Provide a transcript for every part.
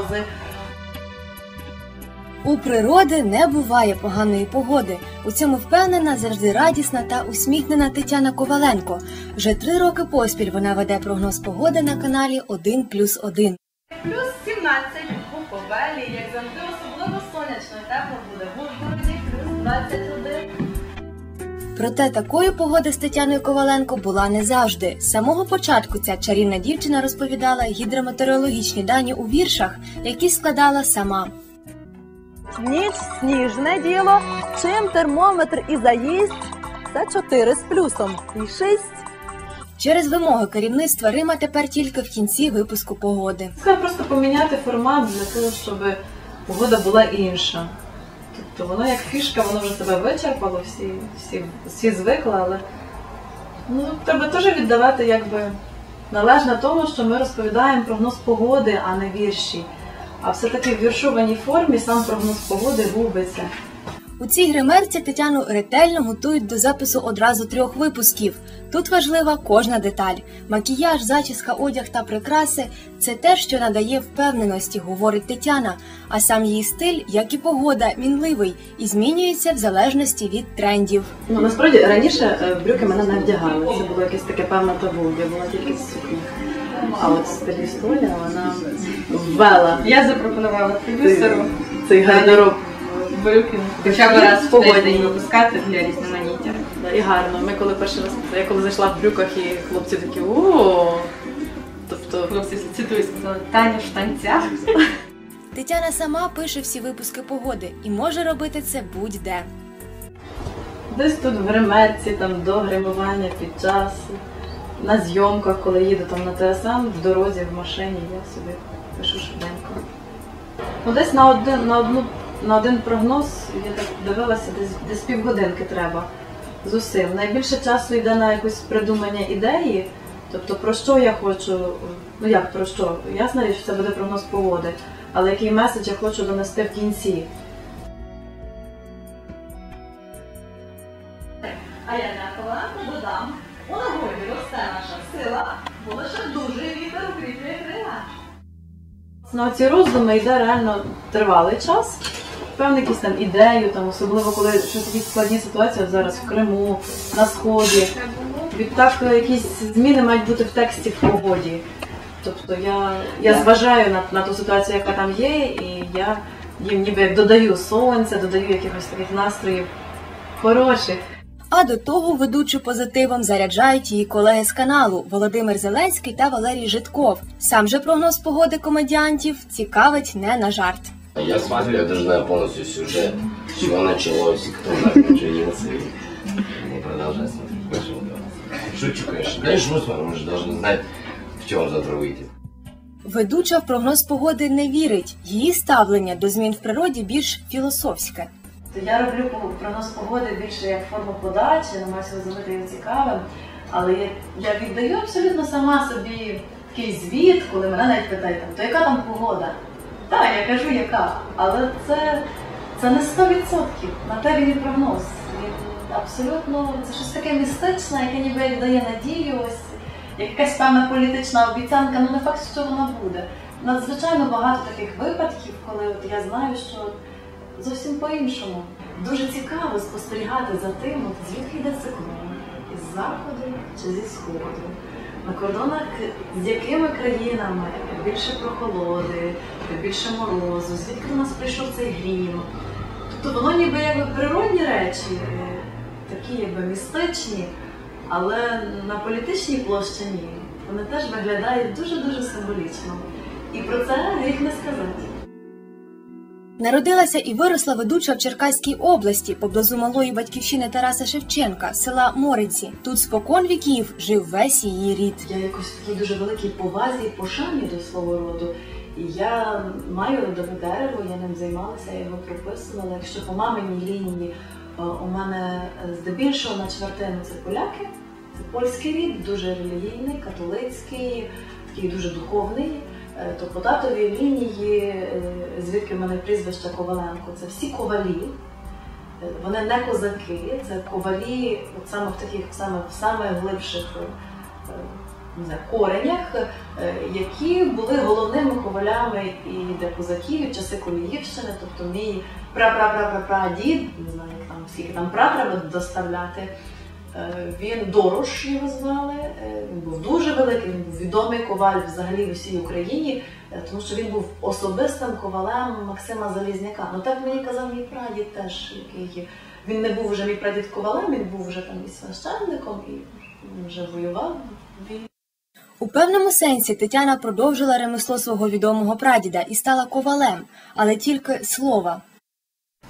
та грози. У природи не буває поганої погоди. У цьому впевнена завжди радісна та усміхнена Тетяна Коваленко. Вже три роки поспіль вона веде прогноз погоди на каналі 1 плюс 1. Плюс 17 у Буковелі, як завжди, Проте такої погоди з Тетяною Коваленко була не завжди. З самого початку ця чарівна дівчина розповідала гідрометеорологічні дані у віршах, які складала сама. Ніч сніжне діло, чим термометр і заїсть, це 4 з плюсом і 6. Через вимоги керівництва Рима тепер тільки в кінці випуску погоди. Треба просто поміняти формат для того, щоб погода була інша. Тобто воно як фішка, воно вже себе вичерпало, всі, всі, всі звикли, але ну, треба теж віддавати якби належне тому, що ми розповідаємо прогноз погоди, а не вірші. А все-таки в віршованій формі сам прогноз погоди губиться. У цій гримерці Тетяну ретельно готують до запису одразу трьох випусків. Тут важлива кожна деталь: макіяж, зачіска, одяг та прикраси це те, що надає впевненості, говорить Тетяна. А сам її стиль, як і погода, мінливий і змінюється в залежності від трендів. Ну насправді раніше е, брюки мене не вдягали. Це було якесь таке певне табу. Я була тільки сукні. А от стиліст Оля, вона ввела Я запропонувала продюсеру цей гардероб брюки хоча б раз в тиждень випускати для різноманіття. І гарно. Ми коли перший раз, я коли зайшла в брюках, і хлопці такі о. Тобто, Хлопці цитую, сказали, Таня в штанцях. Тетяна сама пише всі випуски погоди і може робити це будь-де. десь тут в гримерці, там до гримування під час, на зйомках, коли їду там на ТСМ, в дорозі, в машині, я собі пишу швиденько. Ну, десь на один, на одну, на один прогноз, я так дивилася, десь, десь півгодинки треба з усім. Найбільше часу йде на якусь придумання ідеї, тобто про що я хочу, ну як про що? Ясно, що це буде прогноз погоди, але який меседж я хочу донести в кінці. А я дякувала додам. У нагоді росте наша сила, бо лише дуже вітер укріплює крила. На ці роздуми йде реально тривалий час. Певні якісь там ідею, там, особливо коли щось якісь складні ситуації, зараз в Криму, на Сході. Відтак е, якісь зміни мають бути в тексті в погоді. Тобто я, я зважаю на, на ту ситуацію, яка там є, і я їм ніби додаю сонця, додаю якихось таких настроїв хороших. А до того ведучу позитивом заряджають її колеги з каналу Володимир Зеленський та Валерій Житков. Сам же прогноз погоди комедіантів цікавить не на жарт. Я смотрю, я даже знаю полностью сюжет, с чего началось, и кто на ком женился, и мы продолжаем смотреть. Наши вот, да. Шучу, конечно. Конечно, мы смотрим, мы же должны знать, в чем завтра выйдет. Ведуча в прогноз погоди не вірить. Її ставлення до змін в природі більш філософське. То я роблю по- прогноз погоди більше як форму подачі, намагаюся зробити його цікавим. Але я, я віддаю абсолютно сама собі такий звіт, коли мене навіть питають, там, то яка там погода? Так, я кажу, яка. Але це, це не 100%. На те він і прогноз. Абсолютно це щось таке містичне, яке ніби як дає надію, ось якась певна політична обіцянка, ну не факт, що вона буде. Надзвичайно багато таких випадків, коли от я знаю, що зовсім по-іншому. Дуже цікаво спостерігати за тим, от звідки йде циклон, із заходу чи зі сходу. На кордонах з якими країнами більше прохолоди, більше морозу, звідки в нас прийшов цей грім. Тобто воно ніби якби природні речі, е, такі якби містичні, але на політичній площині вони теж виглядають дуже-дуже символічно. І про це гріх не сказати. Народилася і виросла ведуча в Черкаській області поблизу малої батьківщини Тараса Шевченка, села Мориці. Тут спокон віків жив весь її рід. Я якось в такій дуже великій повазі і пошані до свого роду. Я маю родове дерево, я ним займалася, я його прописувала. Якщо по маминій лінії е, у мене е, здебільшого на чвертину це поляки, це польський рід, дуже релігійний, католицький, такий дуже духовний. Е, То по лінії, е, звідки в мене прізвище Коваленко, це всі ковалі. Е, Вони не козаки, це ковалі, от саме в таких саме в саме глибших не знаю, коренях, які були головними ковалями і для козаків в часи Коліївщини, тобто мій пра-пра-пра-пра-дід, не знаю, як там скільки там пра доставляти. Е, Він Дорош його звали. е, Він був дуже великий, він був відомий коваль взагалі в усій Україні, е, тому що він був особистим ковалем Максима Залізняка. Ну так мені казав мій прадід теж, який він не був вже мій прадід ковалем, він був вже там і священником, і вже воював. У певному сенсі Тетяна продовжила ремесло свого відомого прадіда і стала ковалем, але тільки слова.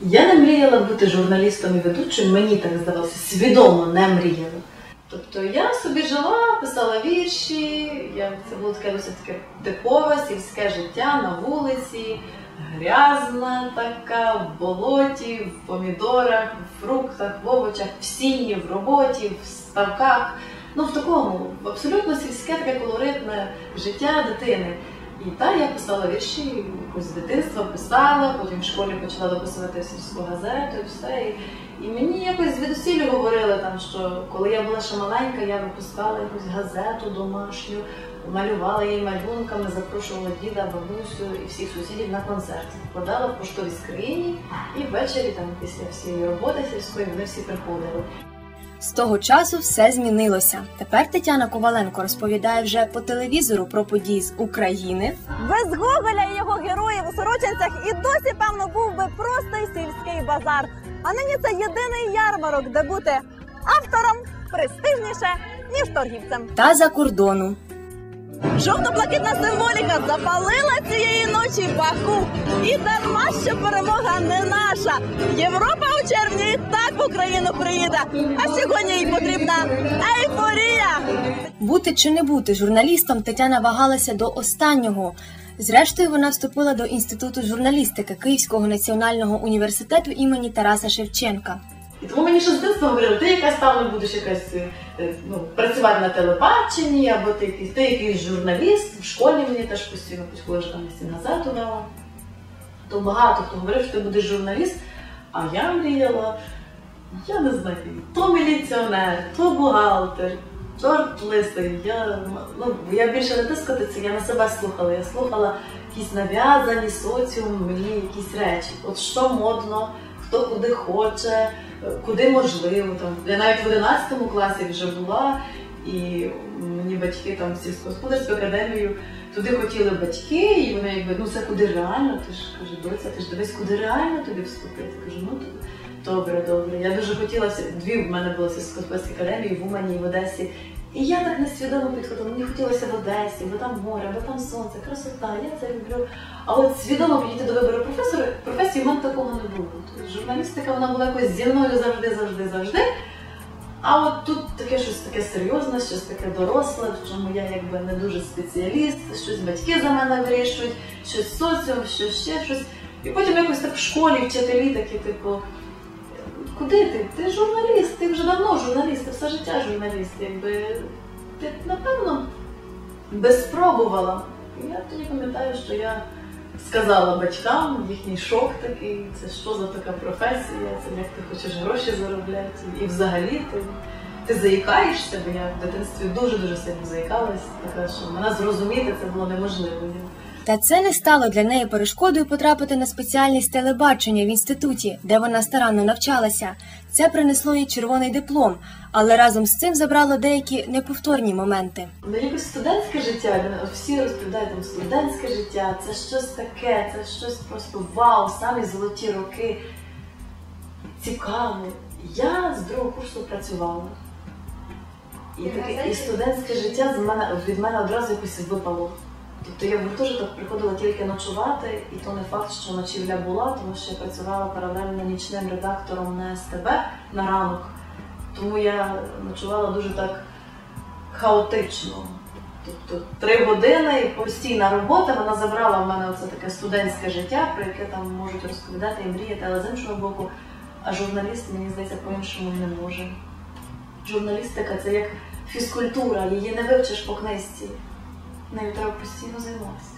Я не мріяла бути журналістом і ведучим, мені так здавалося, свідомо не мріяла. Тобто я собі жила, писала вірші, я, це було таке досить таке типове сільське життя на вулиці, грязна така, в болоті, в помідорах, в фруктах, в овочах, в сіні, в роботі, в ставках. Ну, в такому абсолютно сільське таке колоритне життя дитини. І так я писала вірші, з дитинства писала, потім в школі почала дописувати сільську газету і все. І, і мені якось звідусіль говорили там, що коли я була ще маленька, я випускала якусь газету домашню, малювала її малюнками, запрошувала діда, бабусю і всіх сусідів на концерти. Вкладала в поштові скрині, і ввечері, там, після всієї роботи сільської, вони всі приходили. З того часу все змінилося. Тепер Тетяна Коваленко розповідає вже по телевізору про події з України. Без Гоголя і його героїв у сорочинцях і досі, певно, був би просто сільський базар. А нині це єдиний ярмарок, де бути автором престижніше, ніж торгівцем. та за кордону. Жовто-блакитна символіка запалила цієї ночі Баку. І дарма, що перемога не наша. Європа у червні і так в Україну приїде. А сьогодні їй потрібна ейфорія. Бути чи не бути журналістом Тетяна вагалася до останнього. Зрештою, вона вступила до інституту журналістики Київського національного університету імені Тараса Шевченка. І тому мені ще з дитинства говорили, ти якась там будеш якась е, ну, працювати на телебаченні, або ти якийсь, ти якийсь журналіст. В школі мені теж постійно коли вже там газету дала. То багато хто говорив, що ти будеш журналіст, а я мріяла, я не знаю, то міліціонер, то бухгалтер, чорт лисий. Я, ну, я більше не тискатися, я на себе слухала. Я слухала якісь нав'язані соціум мені якісь речі. От що модно, хто куди хоче, е, куди можливо. Там. Я навіть в 11 класі вже була, і мені батьки там сільськогосподарську академію туди хотіли батьки, і вони якби, ну це куди реально, ти ж каже, доця, ти ж дивись, куди реально тобі вступити. Кажу, ну то добре, добре. Я дуже хотіла дві в мене були сільськогосподарські академії в Умані і в Одесі. І я так несвідомо підходила, мені хотілося в Одесі, бо там море, бо там сонце, красота, я це люблю. А от свідомо підійти до вибору професора, професії в мене такого не було. Тобто журналістика вона була якось зі мною завжди, завжди, завжди. А от тут таке щось таке серйозне, щось таке доросле, в чому я якби не дуже спеціаліст, щось батьки за мене вирішують, щось соціум, щось ще щось. І потім якось так в школі вчителі такі, типу, куди ти? Ти журналіст, ти вже давно журналіст, ти все життя журналіст. Якби ти напевно би спробувала. І я тоді пам'ятаю, що я сказала батькам, їхній шок такий, це що за така професія, це як ти хочеш гроші заробляти. І взагалі ти, ти заїкаєшся, бо я в дитинстві дуже-дуже сильно заїкалась, така що мене зрозуміти це було неможливо. Та це не стало для неї перешкодою потрапити на спеціальність телебачення в інституті, де вона старанно навчалася. Це принесло їй червоний диплом, але разом з цим забрало деякі неповторні моменти. Ну, якось студентське життя, всі розповідають там студентське життя, це щось таке, це щось просто вау, самі золоті роки. Цікаво. Я з другого курсу працювала. І, таке, і студентське життя з мене, від мене одразу якось випало. Тобто я в гуртожиток приходила тільки ночувати, і то не факт, що ночівля була, тому що я працювала паралельно нічним редактором на СТБ на ранок. Тому я ночувала дуже так хаотично. Тобто три години і постійна робота вона забрала в мене оце таке студентське життя, про яке там можуть розповідати і мріяти, але з іншого боку, а журналіст, мені здається, по-іншому не може. Журналістика це як фізкультура, її не вивчиш по книжці. Нею треба постійно займатися.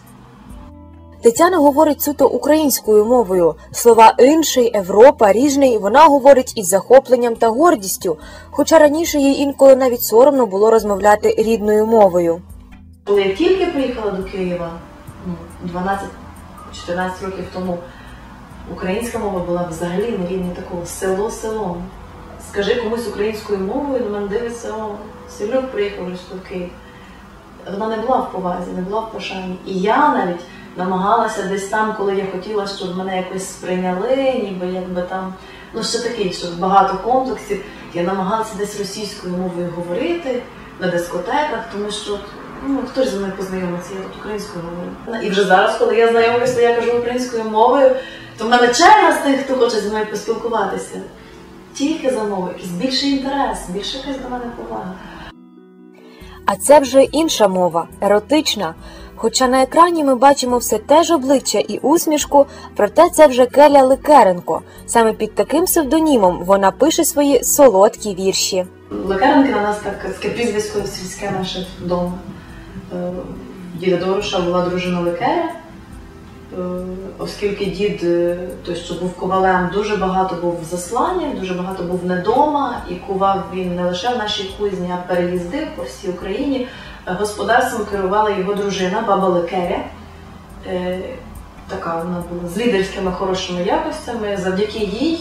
Тетяна говорить суто українською мовою. Слова інший, Європа, ріжний вона говорить із захопленням та гордістю, хоча раніше їй інколи навіть соромно було розмовляти рідною мовою. Коли я тільки приїхала до Києва, ну, 12-14 років тому, українська мова була взагалі на рівні такого село селом. Скажи комусь українською мовою, на мене дивиться, о, Селюк приїхав сюди в Київ. Вона не була в повазі, не була в пошані. І я навіть намагалася десь там, коли я хотіла, щоб мене якось сприйняли, ніби якби там, ну ще такий, що багато комплексів. Я намагалася десь російською мовою говорити на дискотеках, тому що ну хто ж зі мною познайомиться, я тут українською говорю. І вже зараз, коли я знайомлюся, я кажу українською мовою, то в мене черга з тих, хто хоче зі мною поспілкуватися. Тільки за мовою, якийсь більший інтерес, більше якась до мене повага. А це вже інша мова, еротична. Хоча на екрані ми бачимо все те ж обличчя і усмішку, проте це вже Келя Ликеренко. Саме під таким псевдонімом вона пише свої солодкі вірші. Лекаренки на нас так таке прізвисько сільське наше вдома. Е, Діда Доруша була дружина Лекера, Е, оскільки дід, е, той, що був ковалем, дуже багато був в засланні, дуже багато був не дома, і кував він не лише в нашій кузні, а переїздив по всій Україні. Е, Господарством керувала його дружина, баба Лекеря. Е, Така вона була з лідерськими хорошими якостями. Завдяки їй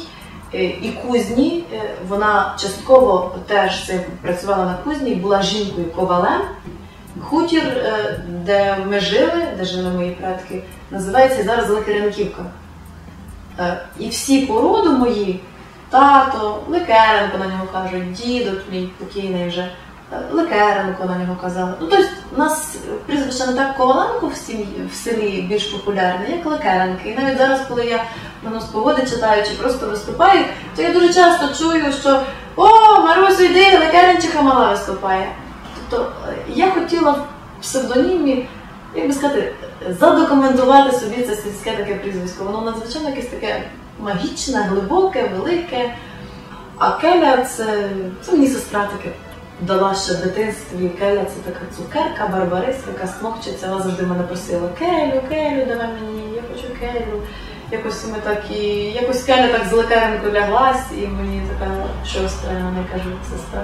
е, і кузні е, вона частково теж працювала на кузні, була жінкою ковалем. Хутір, е, де ми жили, де жили мої предки, називається зараз Лекаренківка. Е, І всі по роду мої, тато, Лекеренко на нього кажуть, дідок мій покійний вже, е, Лекеренко на нього казали. Ну, тобто, у нас прізвище не так Коваленко в, в селі більш популярне, як Лекеренки. І навіть зараз, коли я воно з погоди читаю чи просто виступаю, то я дуже часто чую, що О, Марусю, йди, Лекеренчиха мала виступає. Тобто е, я хотіла в псевдонімі, як би сказати, задокументувати собі це сільське таке прізвисько. Воно надзвичайно якесь таке магічне, глибоке, велике. А Келя це, це мені сестра таке дала ще в дитинстві. Келя це така цукерка, барбариска, яка смокчиться. Вона завжди мене просила Келю, Келю, давай мені, я хочу Келю. Якось ми так і якось Келя так з лекаренко ляглась, і мені така шостра, вона каже, сестра.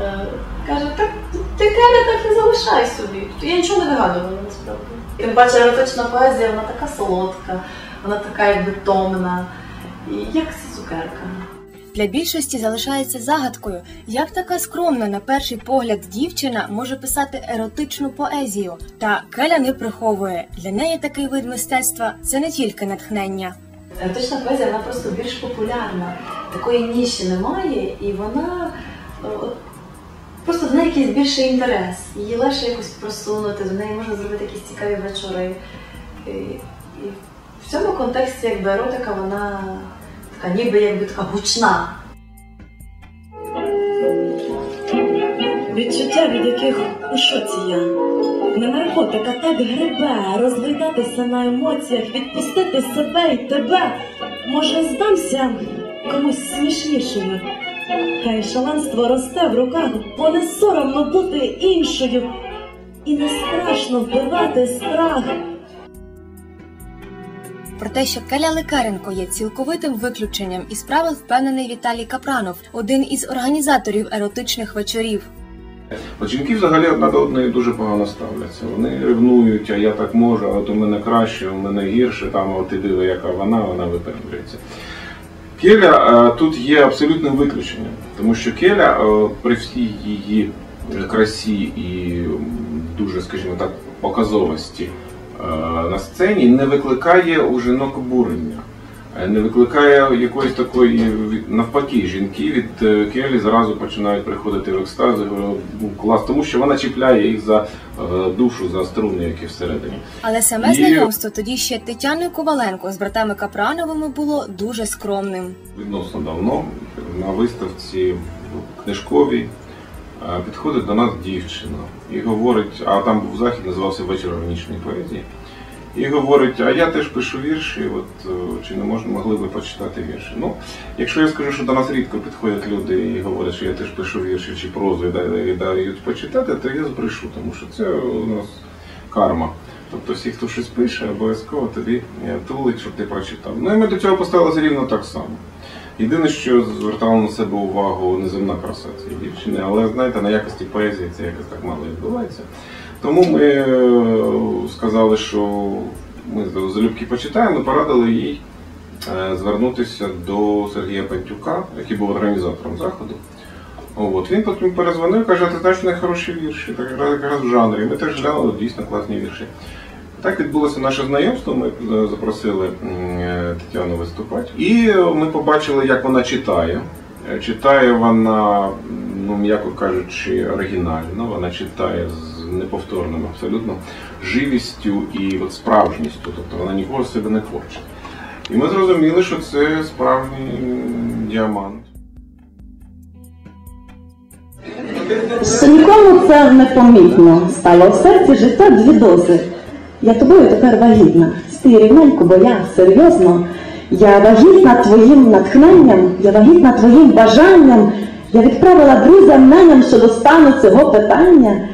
Е, Каже, так ти Келя так і залишай собі. Я нічого не вигадувала насправді. Тим паче еротична поезія, вона така солодка, вона така якби томна, як ця цукерка. Для більшості залишається загадкою, як така скромна на перший погляд дівчина може писати еротичну поезію. Та Келя не приховує. Для неї такий вид мистецтва це не тільки натхнення. Еротична поезія вона просто більш популярна. Такої ніші немає, і вона е, просто в неї якийсь більший інтерес. Її легше якось просунути, до неї можна зробити якісь цікаві вечори. І, і в цьому контексті якби еротика, вона така ніби якби така гучна. Відчуття, від яких у шоці я. Не так грибе, розглядатися на емоціях, відпустити себе і тебе. Може, здамся комусь смішнішою. Хай шаленство росте в руках, бо не соромно бути іншою. І не страшно вбивати страх. Про те, що Келя Лекаренко є цілковитим виключенням із правил впевнений Віталій Капранов, один із організаторів еротичних вечорів. От жінки взагалі одна до одної дуже погано ставляться. Вони ревнують, а я так можу, а от у мене краще, у мене гірше, там от ти диви, яка вона, вона випендрюється. Келя е, тут є абсолютним виключенням, тому що Келя е, при всій її красі і дуже, скажімо так, показовості е, на сцені не викликає у жінок обурення. Е, Не викликає якоїсь такої навпаки, жінки від е, Келі зразу починають приходити в екстаз. говорять, «Ну, клас, тому що вона чіпляє їх за е, душу, за струни, які всередині. Але саме І- знайомство тоді ще Тетяною Коваленко з братами Капрановими було дуже скромним. відносно давно на виставці книжковій е, підходить до нас дівчина і говорить, а там був захід, називався Вечір органічної поезії. І говорить, а я теж пишу вірші, от е, чи не можна могли би почитати вірші? Ну, якщо я скажу, що до нас рідко підходять люди і говорять, що я теж пишу вірші чи прозу і дають, почитати, то я збрешу, тому що це у нас карма. Тобто всі, хто щось пише, обов'язково тобі е, тулить, щоб ти прочитав. Ну і ми до цього поставилися рівно так само. Єдине, що звертало на себе увагу неземна краса цієї дівчини, але знаєте, на якості поезії це якось так мало відбувається. Тому ми е, сказали, що ми залюбки почитаємо, порадили їй е, звернутися до Сергія Пантюка, який був організатором заходу. От, він потім перезвонив, каже, ти знаєш, них хороші вірші, так якраз в жанрі. Ми теж глянули дійсно класні вірші. Так відбулося наше знайомство. Ми е, запросили Тетяну виступати. І ми побачили, як вона читає. Читає вона, ну м'яко кажучи, оригінально. Вона читає з неповторним абсолютно живістю і от справжністю. Тобто вона нікого з себе не творчить. І ми зрозуміли, що це справжній діамант. Нікому це непомітно стало в серці життя дві дози. Я тобою тепер вагітна. Стій рівненько, бо я серйозно. Я вагітна твоїм натхненням, я вагітна твоїм бажанням. Я відправила друзям неням щодо стану цього питання.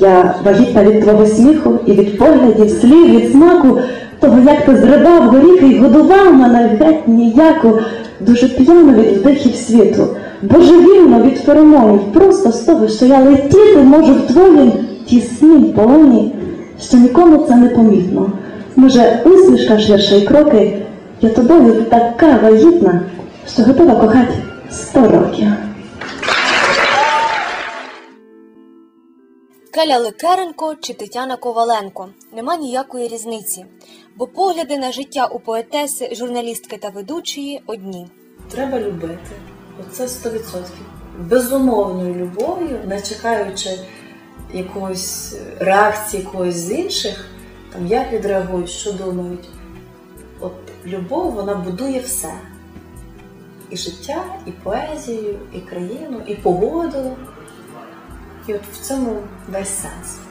Я вагітна від твого сміху і від поглядів, слів, від смаку, того, як ти зридав горіхи й годував мене геть ніяко, дуже п'яно від вдихів світу, божевільно від феромонів, просто з того, що я летіти можу в твоїм тіснім полоні, що нікому це не помітно. Може, усмішка ширша й кроки, я тобою така вагітна, що готова кохати сто років. Келя Ликеренко чи Тетяна Коваленко нема ніякої різниці, бо погляди на життя у поетеси, журналістки та ведучої одні. Треба любити. Оце 100%. Безумовною любов'ю, не чекаючи якоїсь реакції когось з інших, там як відреагують, що думають. От любов вона будує все. І життя, і поезію, і країну, і погоду. e eu estou precisando vai sansa.